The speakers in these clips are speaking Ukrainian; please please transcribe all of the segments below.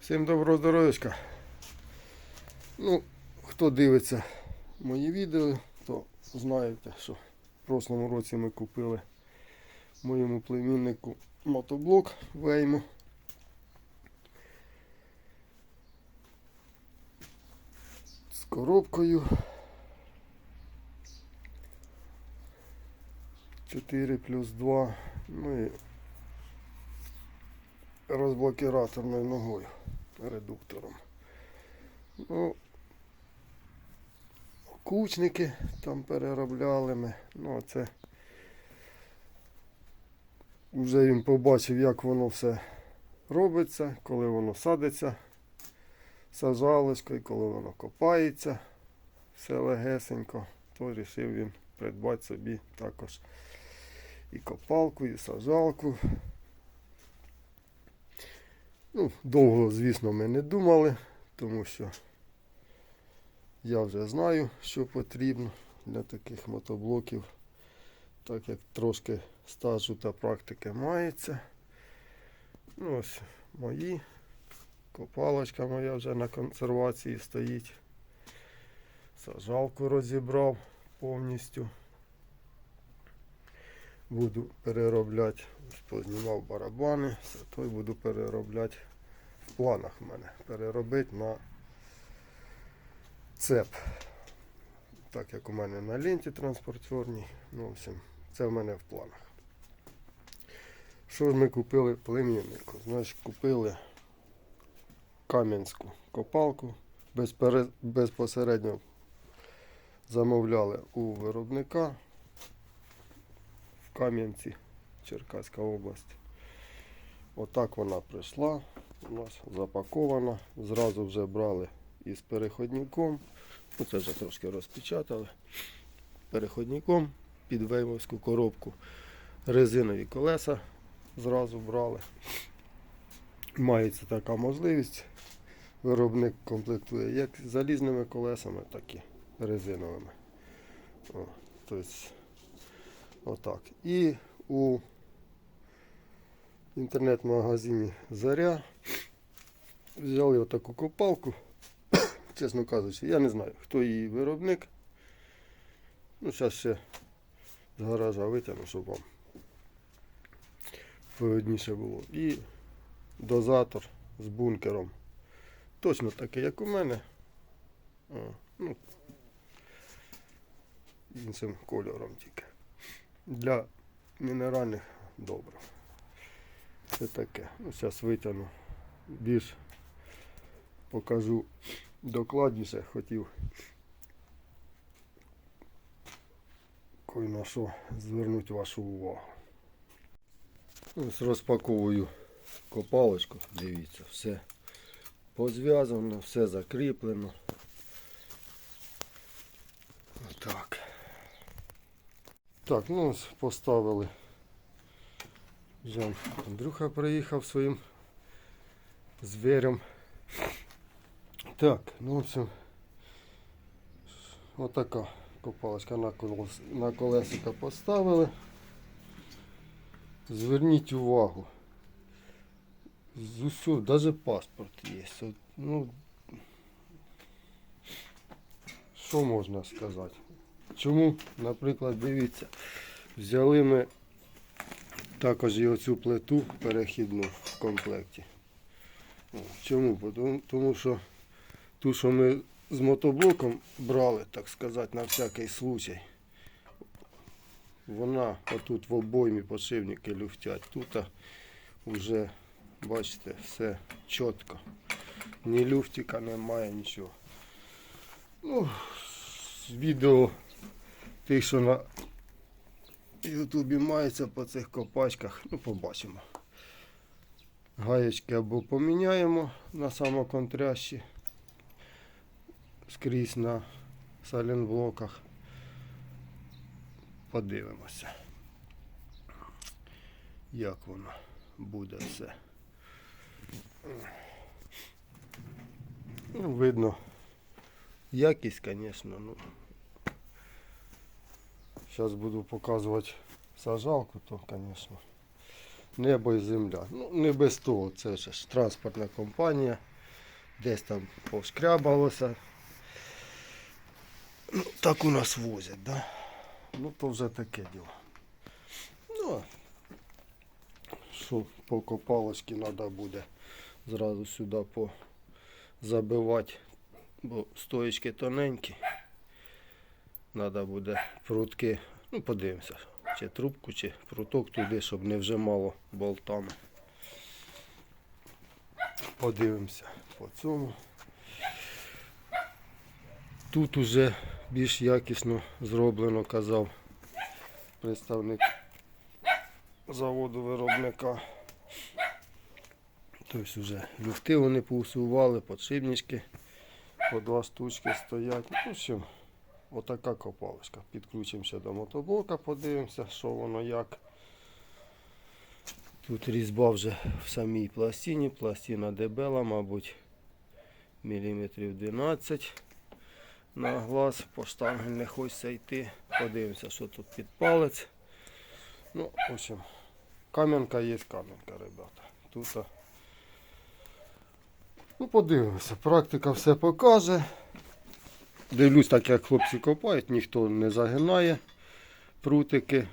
Всім доброго здоров'ячка. Ну, хто дивиться мої відео, то знаєте, що в прошлому році ми купили моєму племіннику мотоблок Вейму. З коробкою. 4 плюс 2. Ну і розблокіраторною ногою, редуктором. Ну, кучники там переробляли ми. Ну, це вже він побачив, як воно все робиться, коли воно садиться сажалочкою, коли воно копається, все легесенько, то вирішив він придбати собі також і копалку, і сажалку. Ну, довго, звісно, ми не думали, тому що я вже знаю, що потрібно для таких мотоблоків, так як трошки стажу та практики мається. Ну, ось мої. Копалочка моя вже на консервації стоїть. Сажалку розібрав повністю. Буду переробляти, познімав барабани, все то й буду переробляти в планах в мене. Переробити на цеп. Так як у мене на ленті транспортерній. Ну, в общем, це в мене в планах. Що ж ми купили племіннику? Значить, купили кам'янську копалку. Безпосередньо замовляли у виробника Кам'янці, Черкаська область. Отак вона прийшла, у нас запакована. Зразу вже брали із переходником. Ну, це вже трошки розпечатали. Переходником під веймовську коробку. Резинові колеса зразу брали. Мається така можливість. Виробник комплектує як залізними колесами, так і резиновими. О, тобто, отак. І у інтернет-магазині Заря взяли отаку копалку. Чесно кажучи, я не знаю, хто її виробник. Ну, зараз ще з гаража витягну, щоб вам вигідніше було. І дозатор з бункером. Точно такий, як у мене. О, ну, іншим кольором тільки. Для мінеральних добрив. Це таке. Ну, зараз витягну більш покажу докладніше. Хотів кой на що звернути вашу увагу. Ось розпаковую копалочку. Дивіться, все позв'язано, все закріплено. Так. Так, ну поставили. Вже Андрюха приїхав своїм звірем. Так, ну в общем, отака копалочка на, колес, на колесика поставили. Зверніть увагу. З усього, навіть паспорт є. От, ну, що можна сказати? Чому, наприклад, дивіться, взяли ми також і оцю плиту перехідну в комплекті. Чому? Тому, що ту, що ми з мотоблоком брали, так сказати, на всякий случай, вона отут в обоймі подшипники люфтять. Тут вже, бачите, все чітко. Ні люфтика немає, нічого. Ну, відео тих, що на Ютубі мається по цих копачках, ну побачимо. Гаєчки або поміняємо на самоконтрящі скрізь на салінблоках. Подивимося, як воно буде все. Ну, видно, якість, звісно, ну. Зараз буду показувати сажалку, то, звісно, небо і земля. Ну, не без того, це ж транспортна компанія. Десь там повшкрябалося. Ну, так у нас возять, да? Ну, то вже таке діло. Ну, що по копалочці треба буде зразу сюди позабивати, бо стоїчки тоненькі. Треба буде прутки, ну подивимося, чи трубку, чи пруток туди, щоб не вжимало болтами. Подивимося по цьому. Тут уже більш якісно зроблено, казав представник заводу виробника. Тобто вже люфти вони поусували, подшипнички по два штучки стоять. Ну, отака копалочка. Підключимося до мотоблока, подивимося, що воно як. Тут різьба вже в самій пластині, пластина дебела, мабуть, міліметрів 12 на глаз, по штангель не хочеться йти. Подивимося, що тут під палець. Ну, в общем, кам'янка є кам'янка, ребята. Тут. Ну, подивимося, практика все покаже. Дивлюсь, так як хлопці копають, ніхто не загинає прутики.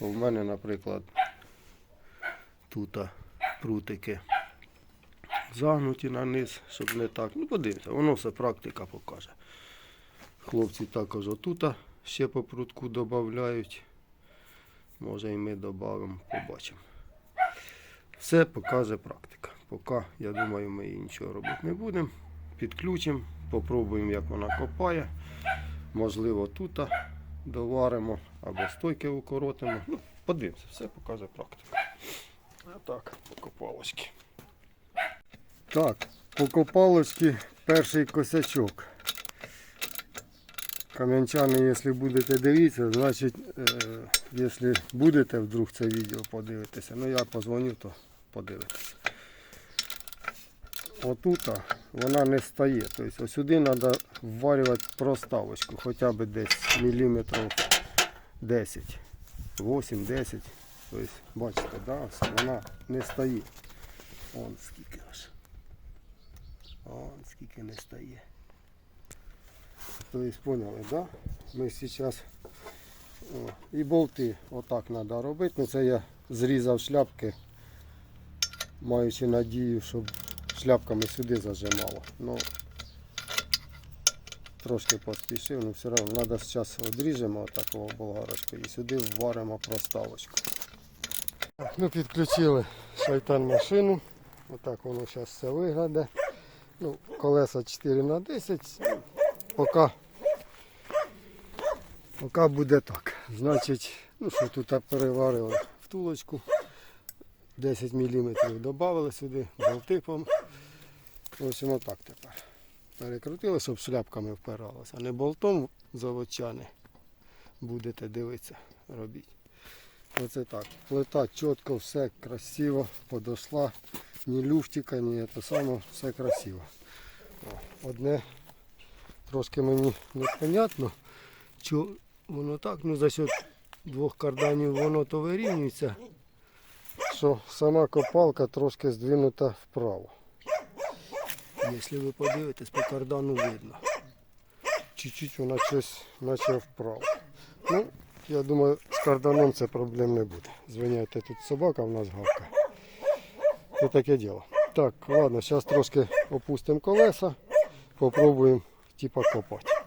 У мене, наприклад, тут прутики загнуті на низ, щоб не так. Ну, подивимося, воно все практика покаже. Хлопці також отут ще по прутку додають. Може і ми додамо, побачимо. Все покаже практика. Поки, я думаю, ми її нічого робити не будемо. Підключимо, попробуємо, як вона копає. Можливо, тут доваримо або стойки укоротимо. Ну, подивимося, все покаже практика. А так, покопалочки. Так, покопалочки перший косячок. Кам'янчани, якщо будете дивитися, значить, е, якщо будете вдруг це відео подивитися, ну я позвоню, то подивитися. Отут вона не стає. Тобто сюди треба вварювати проставочку, хоча б десь міліметрів 10, 8-10. Тобто, бачите, да, вона не стає. Вон скільки аж. Вон скільки не стає. Тобто, поняли, да? Ми зараз і болти отак треба робити. Ну це я зрізав шляпки, маючи надію, щоб шляпками сюди зажимало. Ну, трошки поспішив, але все одно треба зараз відріжемо такого болгарочку і сюди вваримо проставочку. Ну, підключили шайтан машину. Отак воно зараз все виглядає. Ну, колеса 4 на 10 поки, поки буде так. Значить, ну що тут переварили втулочку. 10 мм додали сюди, болти пом- В общем, отак тепер. Перекрутили, щоб шляпками впиралося, а не болтом заводчани. Будете дивитися, робіть. Оце так. Плита чітко, все красиво, подошла. Ні люфтика, ні те саме, все красиво. Одне трошки мені непонятно, що воно так, ну за счет двох карданів воно то вирівнюється, що сама копалка трошки здвинута вправо. Якщо ви подивитесь, по кардану видно. Чуть-чуть вона щось наче вправо. Ну, я думаю, з карданом це проблем не буде. Звиняйте, тут собака в нас гавка. Це таке діло. Так, ладно, зараз трошки опустимо колеса, попробуємо типа копати.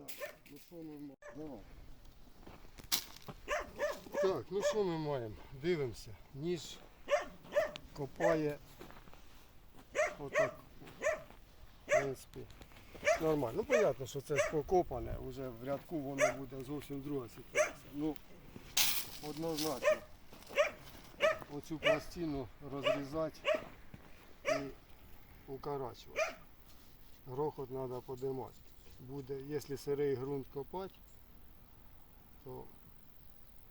Ну Так, ну що ми маємо? Дивимося. Ніж копає отак принципі, нормально. Ну, понятно, що це покопане, вже в рядку воно буде зовсім друга ситуація. Ну, однозначно, оцю пластину розрізати і укорачувати. Грохот треба подимати. Буде, якщо сирий ґрунт копати, то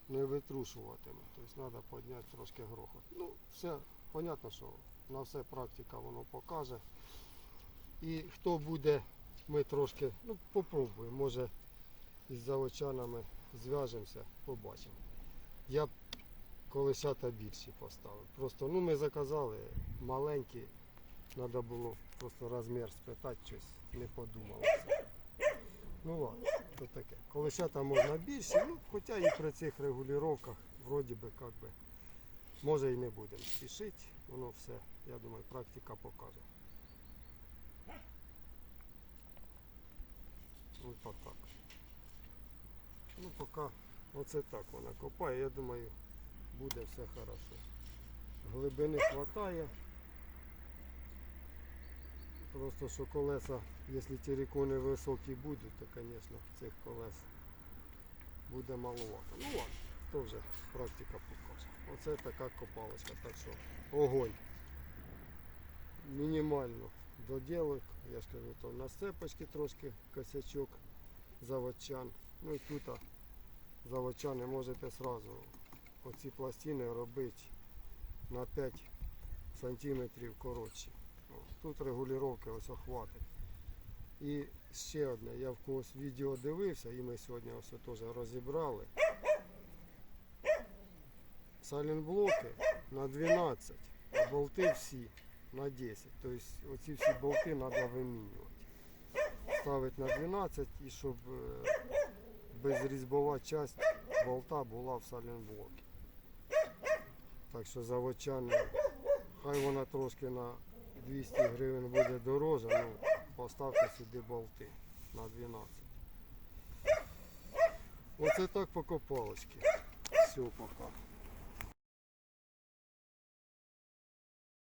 не витрушуватиме. Тобто треба підняти трошки грохот. Ну, все, понятно, що на все практика воно покаже. І хто буде, ми трошки, ну, попробуємо, може із заводчанами зв'яжемося, побачимо. Я б колесята більші поставив. Просто ну, ми заказали маленькі, треба було просто розмір спитати, щось не подумалося. Ну ладно, то таке. Колесята можна більші, ну, хоча і при цих регулюваннях, вроді би, як би, може і не будемо спішити, воно все, я думаю, практика покаже. Ось так. Ну, поки оце так вона копає, я думаю, буде все хорошо. Глибини вистачає. Просто що колеса, якщо терикони високі будуть, то, звісно, цих колес буде маловато. Ну ладно, то вже практика покаже. Оце така копалочка, так що огонь. Мінімально доділок, я ж кажу, то на сцепочки трошки косячок заводчан. Ну і тут заводчани можете сразу оці пластини робити на 5 сантиметрів коротші. Тут регулювання ось хватить. І ще одне, я в когось відео дивився, і ми сьогодні ось теж розібрали. Салінблоки на 12, а болти всі на 10. Тобто оці всі болти треба вимінювати. Ставити на 12 і щоб е, безрізьбова часть болта була в салінблокі. Так що заводчани, хай вона трошки на 200 гривень буде дорожче, ну поставте сюди болти на 12. Оце так по копалочці. Все, пока.